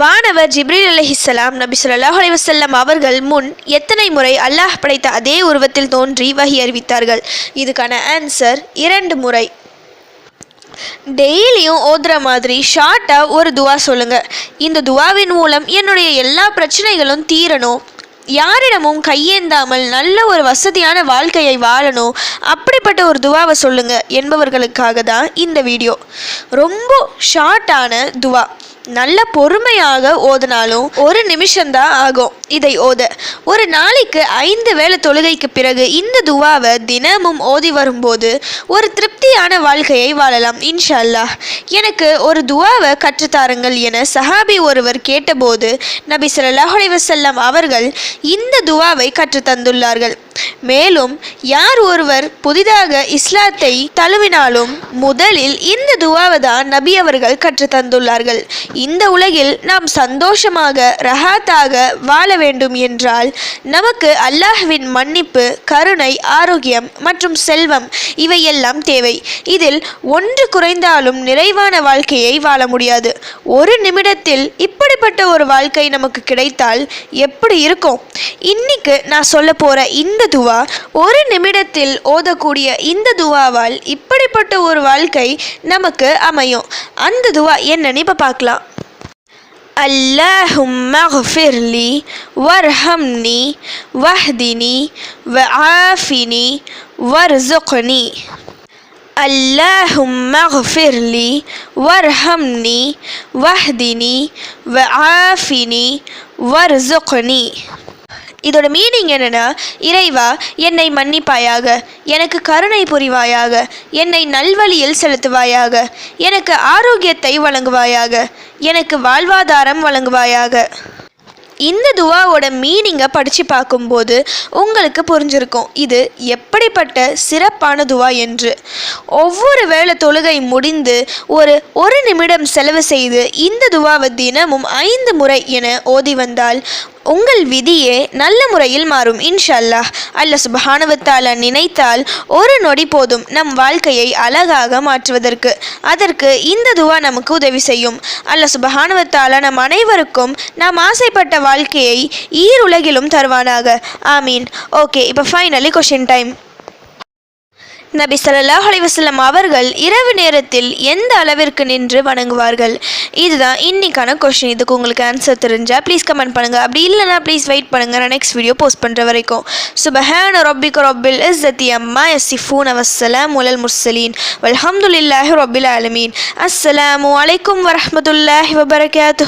வானவர் ஜிப்ரீல் அலஹிஸ்லாம் நபி சொல்லாஹ் அலைவசல்லம் அவர்கள் முன் எத்தனை முறை அல்லாஹ் படைத்த அதே உருவத்தில் தோன்றி வகி அறிவித்தார்கள்? இதுக்கான ஆன்சர் இரண்டு முறை. டெய்லியும் ஓதுற மாதிரி ஷார்ட்டாக ஒரு துவா சொல்லுங்க. இந்த துவாவின் மூலம் என்னுடைய எல்லா பிரச்சனைகளும் தீரணும். யாரிடமும் கையேந்தாமல் நல்ல ஒரு வசதியான வாழ்க்கையை வாழணும். அப்படிப்பட்ட ஒரு துவாவை சொல்லுங்க என்பவர்களுக்காக தான் இந்த வீடியோ. ரொம்ப ஷார்ட்டான துவா. நல்ல பொறுமையாக ஓதினாலும் ஒரு நிமிஷம்தான் ஆகும். இதை ஓத. ஒரு நாளைக்கு ஐந்து வேளை தொழுகைக்கு பிறகு இந்த துவாவை தினமும் ஓதி வரும்போது ஒரு திருப்தியான வாழ்க்கையை வாழலாம் இன்ஷா அல்லாஹ் எனக்கு ஒரு துவாவை கற்றுத்தாருங்கள் என சஹாபி ஒருவர் கேட்டபோது நபி ஸல்லல்லாஹு அலைஹி அவர்கள் இந்த துவாவை கற்றுத்தந்துள்ளார்கள். மேலும் யார் ஒருவர் புதிதாக இஸ்லாத்தை தழுவினாலும் முதலில் இந்த துவாவை தான் நபி அவர்கள் கற்று தந்துள்ளார்கள். இந்த உலகில் நாம் சந்தோஷமாக ரஹாத்தாக வாழ வேண்டும் என்றால் நமக்கு அல்லாஹ்வின் மன்னிப்பு கருணை ஆரோக்கியம் மற்றும் செல்வம் இவையெல்லாம் தேவை. இதில் ஒன்று குறைந்தாலும் நிறைவான வாழ்க்கையை வாழ முடியாது. ஒரு நிமிடத்தில் இப்படிப்பட்ட ஒரு வாழ்க்கை நமக்கு கிடைத்தால் எப்படி இருக்கும்? இன்னைக்கு நான் சொல்ல போற இந்த துவா ஒரு நிமிடத்தில் ஓதக்கூடிய இந்த துவாவால் இப்படிப்பட்ட ஒரு வாழ்க்கை நமக்கு அமையும் அந்த துவா என்னன்னு இப்போ பார்க்கலாம் اللهم اغفر لي وارحمني واهدني وعافني وارزقني اللهم اغفر لي وارحمني واهدني وعافني وارزقني இதோட மீனிங் என்னென்னா இறைவா என்னை மன்னிப்பாயாக எனக்கு கருணை புரிவாயாக என்னை நல்வழியில் செலுத்துவாயாக எனக்கு ஆரோக்கியத்தை வழங்குவாயாக எனக்கு வாழ்வாதாரம் வழங்குவாயாக. இந்த துவாவோட மீனிங்கை படித்து பார்க்கும்போது உங்களுக்கு புரிஞ்சிருக்கும் இது எப்படிப்பட்ட சிறப்பான துவா என்று. ஒவ்வொரு வேளை தொழுகை முடிந்து ஒரு ஒரு நிமிடம் செலவு செய்து இந்த துவாவை தினமும் ஐந்து முறை என ஓதி வந்தால் உங்கள் விதியே நல்ல முறையில் மாறும் இன்ஷல்லாஹ் அல்ல சுபஹானவத்தால நினைத்தால் ஒரு நொடி போதும் நம் வாழ்க்கையை அழகாக மாற்றுவதற்கு. அதற்கு இந்த துவா நமக்கு உதவி செய்யும். அல்ல சுபஹானவத்தால நம் அனைவருக்கும் நாம் ஆசைப்பட்ட வாழ்க்கையை ஈருலகிலும் தருவானாக. ஆமீன். ஓகே இப்போ ஃபைனலி கொஷின் டைம் நபி சல்லாஹ் அலிவசல்லம் அவர்கள் இரவு நேரத்தில் எந்த அளவிற்கு நின்று வணங்குவார்கள்? இதுதான் இன்னைக்கான கொஷின் இதுக்கு உங்களுக்கு ஆன்சர் தெரிஞ்சா ப்ளீஸ் கமெண்ட் பண்ணுங்க. அப்படி இல்லைனா ப்ளீஸ் வெயிட் பண்ணுங்கள் நான் நெக்ஸ்ட் வீடியோ போஸ்ட் பண்ணுற வரைக்கும். சுபஹான ரொபில் இஸ் தத்தி அம்மா எஸ் யசிஃபூன் அவசலாம் உலல் முர்சலீன் வல்ஹம்துல்லாஹி ரொபில் ஆலமீன். அஸ்ஸலாமு அலைக்கும் வரமத்துல்லாஹி வபரகாத்து